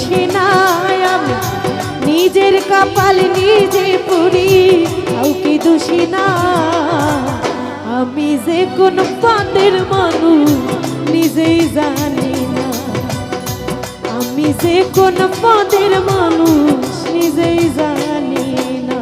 দোষী নাই আমি। নিজের কপাল নিজে পুরি, কাউকে দোষী না। আমি যে কোন পদের মানুষ, নিজেই জানি না। আমি যে কোন পদের মানুষ, নিজেই জানি না।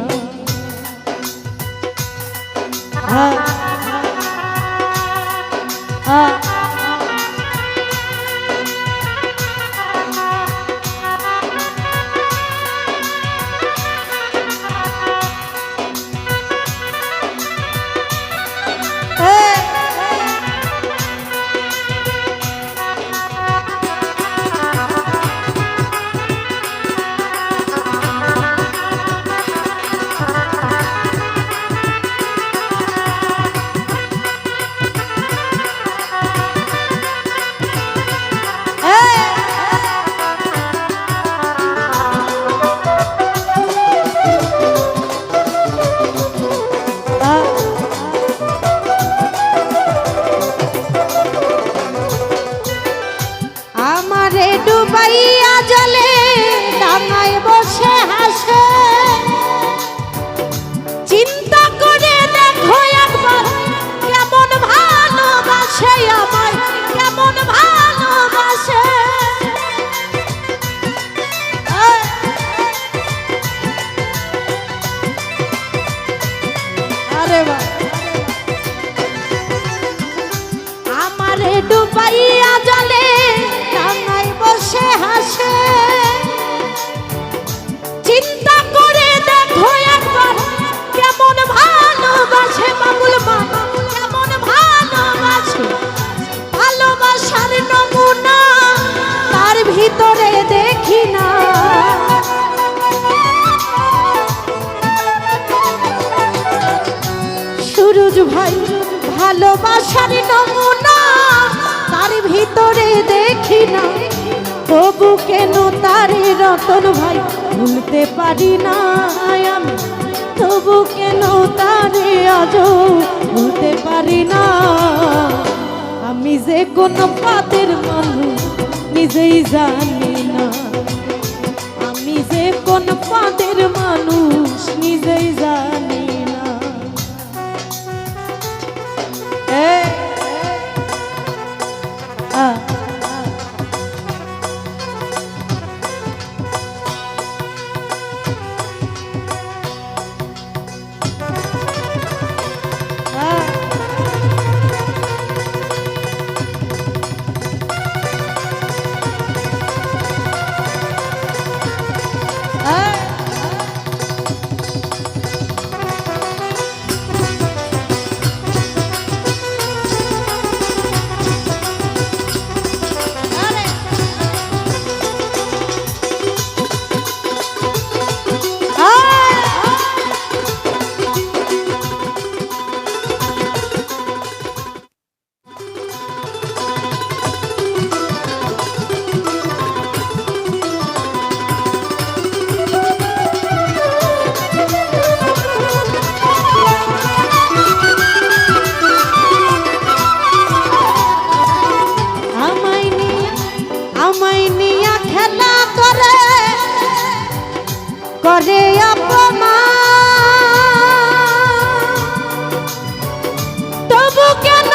对吗 ভালোবাসার নমুনা, তার ভিতরে দেখি না। তবু কেন তারে রতন ভাই ভুলতে পারি না আমি? তবু কেন তারে আজ ভুলতে পারি না? আমি যে কোনো পাতের মানুষ, নিজেই জানি না। আমি যে কোন পাতের মানুষ, নিজেই জানি করে তবু কেন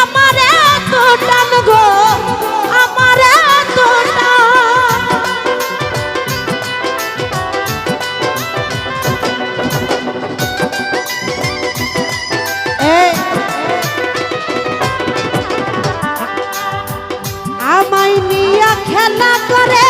আমার গো? আমার আমায় নিয়ে খেলা করে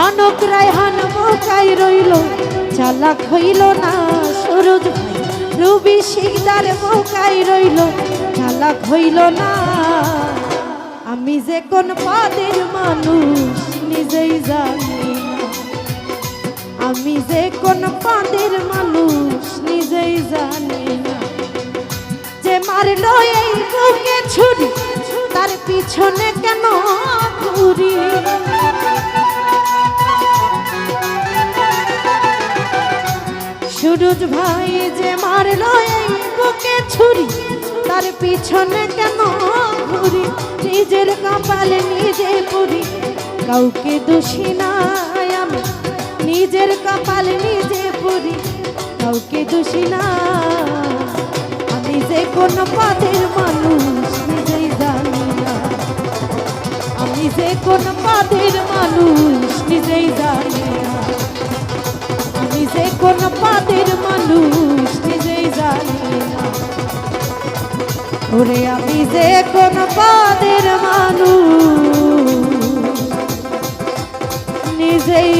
রনক রায়হান বোকাই রইল, চালাক হইল না সুরজ ভাই। রবি শিকদার বোকাই রইল, চালাক হইল না। আমি যে কোন পদের মানুষ নিজেই জানি আমি যে কোন পদের মানুষ নিজেই জানি না। যে মারলো এই বুকে ছুরি, তার পিছনে কেন ঘুরি? সুরজ ভাই যে মারলো এই বুকে ছুরি, তার পিছনে কেন ঘুরি? নিজের কপালে নিজে পুরি, কাউকে দোষী নাই আমি। নিজের কপালে নিজে পুরি, কাউকে দোষী না। আমি যে কোন পদের মানুষ, নিজেই জানি না। আমি যে কোন পদের মানুষ, নিজেই জানি ওরে আমি যে কোন পাদের মানুষ। নিজেই